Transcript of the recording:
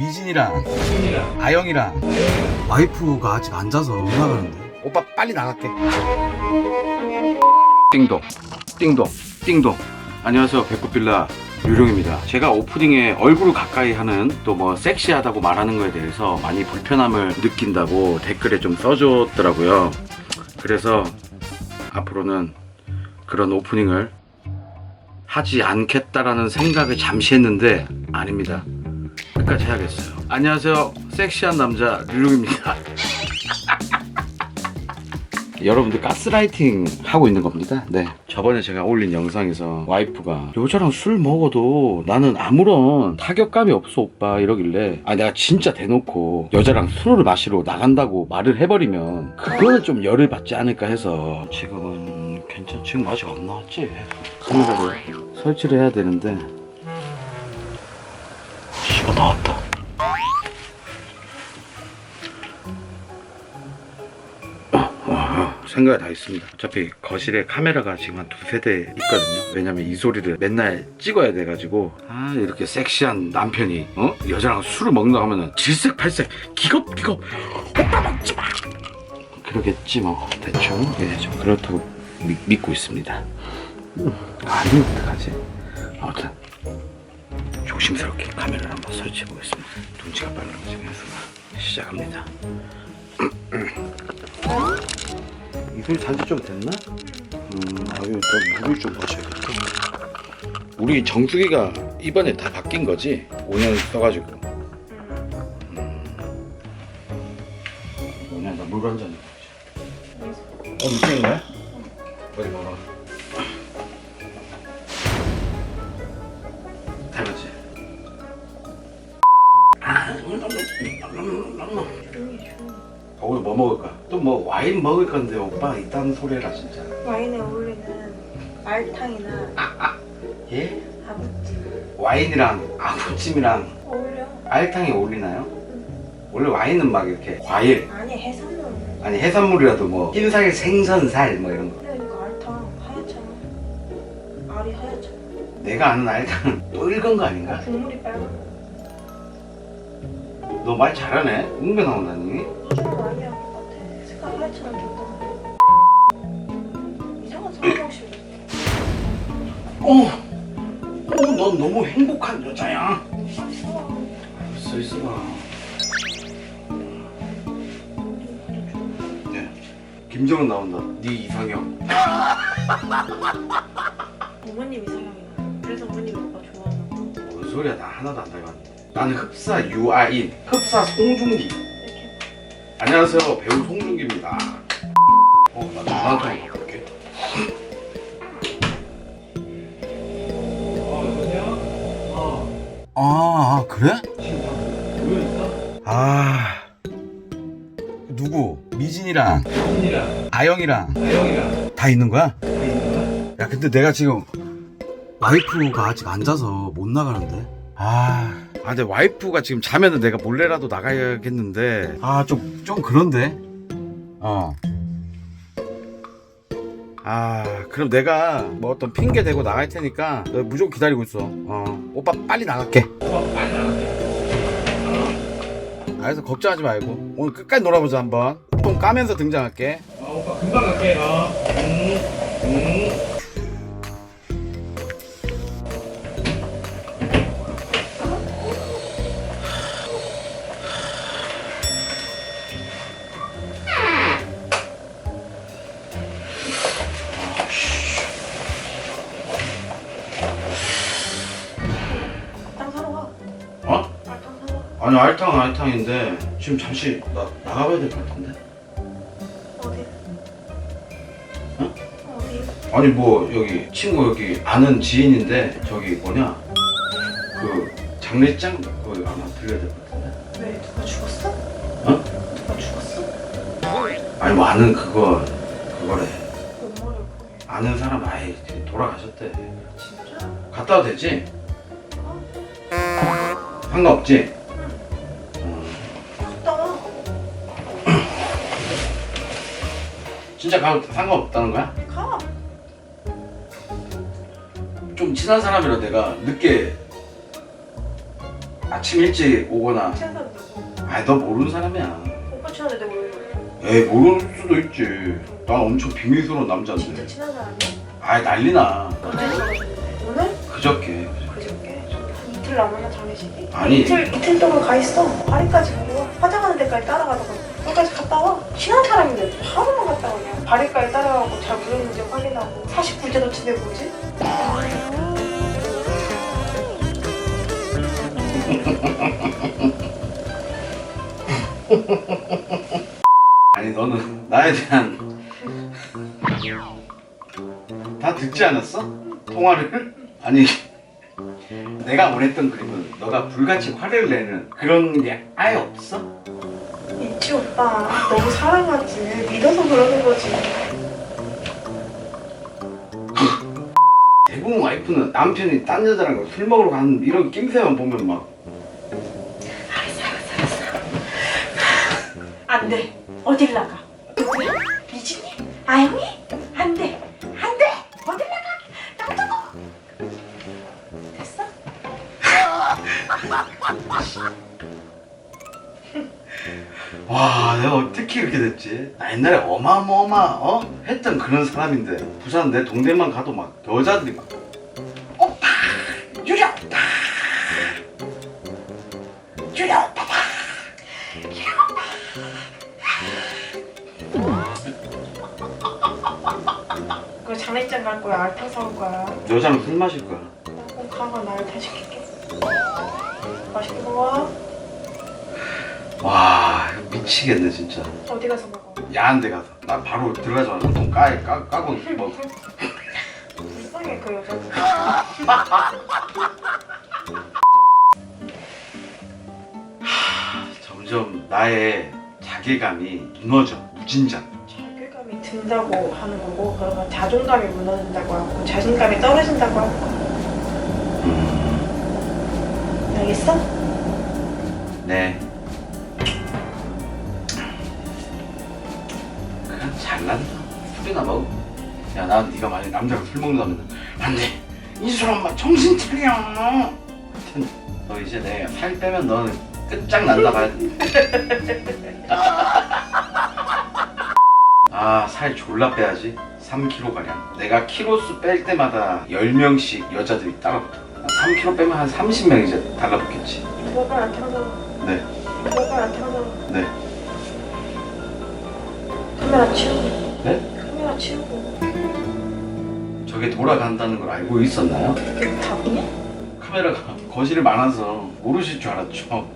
미진이랑 아영이랑 와이프가 아직 안 자서 못 나가는데. 오빠 빨리 나갈게. 띵동 띵동 띵동. 안녕하세요. 배꼽빌라 유룡입니다. 제가 오프닝에 얼굴을 가까이 하는 또 뭐 섹시하다고 말하는 거에 대해서 많이 불편함을 느낀다고 댓글에 좀 써줬더라고요. 그래서 앞으로는 그런 오프닝을 하지 않겠다라는 생각을 잠시 했는데 아닙니다 끝까지 해야겠어요 안녕하세요 섹시한 남자 류룡입니다 여러분들 가스라이팅 하고 있는 겁니다. 네. 저번에 제가 올린 영상에서 와이프가 여자랑 술 먹어도 나는 아무런 타격감이 없어 오빠 이러길래 아 내가 진짜 대놓고 여자랑 술을 마시러 나간다고 말을 해버리면 그거는 좀 열을 받지 않을까 해서 지금은 괜찮 지금 아직 안 나왔지 카메라를 설치를 해야 되는데 씨가 나왔다 생각이 다 있습니다. 어차피 거실에 카메라가 지금 한 두세 대 있거든요. 왜냐면 이 소리를 맨날 찍어야 돼가지고 아 이렇게 섹시한 남편이 어 여자랑 술을 먹는다 하면은 질색팔색 기겁기겁 오빠 먹지 마 그러겠지 뭐 대충 예, 좀 그렇다고 미- 믿고 있습니다. 음, 아니 어떡하지? 아무튼 조심스럽게 카메라를 한번 설치해 보겠습니다. 눈치가 빨라가지고 해서 시작합니다. 이 소리 잔지 좀 됐나? 음, 아유, 또 물을 좀 마셔야겠다. 우리 정수기가 이번에 다 바뀐 거지? 5년 써가지고. 음. 5년 나 물한 잔. 어, 거야? 어디 먹어. 오늘 뭐 먹을까? 또 뭐 와인 먹을 건데 오빠 이딴 소리 해라 진짜 와인에 어울리는 알탕이나 예? 아구찜 와인이랑 아구찜이랑 어울려? 알탕이 어울리나요? 원래 와인은 막 이렇게 과일 아니 해산물 아니 해산물이라도 뭐 흰살 생선살 뭐 이런 거 근데 이거 알탕 하얗잖아 알이 하얗잖아 내가 아는 알탕은 또 읽은 거 아닌가? 국물이 빨간 너 말 잘하네. 응배 나온다니. 요즘은 아니랑 똑같아 색깔 하얗잖아 좋다 이상한 성형식 어! 어, 넌 너무 행복한 여자야. 있어 알았어 있어 봐. 네. 김정은 나온다. 네 이상형. 어머님 이상형이야. 그래서 어머님이 오빠 좋아하는 거? 뭔 소리야. 나 하나도 안 닮았는데 나는 흡사 유아인 흡사 송중기. 안녕하세요. 배우 송중기입니다. 어, 나 전화 좀 볼게. 아, 아 그래? 아 누구? 미진이랑? 아영이랑? 다 있는 거야? 야 근데 내가 지금 와이프가 아직 안 자서 못 나가는데? 아, 아 근데 와이프가 지금 자면은 내가 몰래라도 나가야겠는데. 아 좀 좀 그런데? 어. 아 그럼 내가 뭐 어떤 핑계 대고 나갈 테니까 너 무조건 기다리고 있어. 어. 오빠 빨리 나갈게. 알았어 걱정하지 말고. 오늘 끝까지 놀아보자 한번. 통 까면서 등장할게. 오빠 금방 갈게요. 알탕 아니 알탕 알탕인데 지금 잠시 나, 나가봐야 될 것 같은데 어디? 어? 어디? 아니 뭐 여기 친구 여기 아는 지인인데 저기 뭐냐 그 장례장 거기 아마 들려야 될 것 같은데 왜 누가 죽었어? 어? 누가 죽었어? 아니 뭐 아는 그거 그거래 아는 사람 아예 돌아가셨대 진짜? 갔다 와도 되지? 상관없지? 진짜 가도 상관없다는 거야? 가. 좀 친한 사람이라 내가 늦게 아 아침 일찍 오거나 친한 사람 누구? 아니 너 모르는 사람이야 오빠 친한데 내가 왜 그래? 에이 모를 수도 있지 난 엄청 비밀스러운 진짜 남자인데 친한 사람이야? 아이 난리나 언제 들어가셨는데? 오늘? 그저께 그저께? 한 이틀 남았나 장례식이? 아니. 이틀, 이틀 동안 가 있어 파리까지 가고 와 화장하는 데까지 따라가다가 거기까지 갔다 와 친한 사람인데 하루만 갔다 오냐 파리까지 따라가고 잘 모르는지 확인하고 49제도 집에 뭐지? 아니 너는 나에 대한 다 듣지 않았어? 통화를? 아니 내가 원했던 그림은 너가 불같이 화를 내는 그런 게 아예 없어? 있지 오빠 너무 사랑하지 믿어서 그러는 거지 대부분 와이프는 남편이 딴 여자랑 술 먹으러 가는 이런 낌새만 보면 막 안돼 어딜 나가 누구야? 미진이? 아영이? 됐지? 나 옛날에 어마어마어마 어? 했던 그런 사람인데. 부산 내 동네만 가도 막 여자들이 막 오빠! 유리 오빠! 유리 오빠 그 장례장 갈 거야. 알탕 사올 거야. 여자는 술 마실 거야? 나꼭 가가 나 알탕 시킬게. 맛있게 먹어. 와 미치겠네 진짜. 어디 가서 먹어? 야한 데 가서. 나 바로 들어가자마자 돈 까, 까, 까고 뭐 불쌍해 그 여자. 점점 나의 자괴감이 무너져 무진장. 자괴감이 든다고 하는 거고 그러면 자존감이 무너진다고 하고 자신감이 떨어진다고 거. 음, 알겠어? 네 잘난다 술이나 먹어 야 나 네가 만약 남자랑 술 먹는다면 안돼 이술 엄마 정신 차려 하여튼 너 이제 내가 살 빼면 너는 끝장난다 봐야 돼 아, 살 졸라 빼야지. 3kg 가량. 내가 키로수 뺄 때마다 10명씩 여자들이 따라붙어. 3kg 빼면 한 30명 이제 달라붙겠지. 이거가 알탕 사와 네, 이거가 알탕 사와 네. 카메라 치우고 네? 카메라 치우고 저게 돌아간다는 걸 알고 있었나요? 답이냐? 카메라가 거실에 많아서 모르실 줄 알았죠.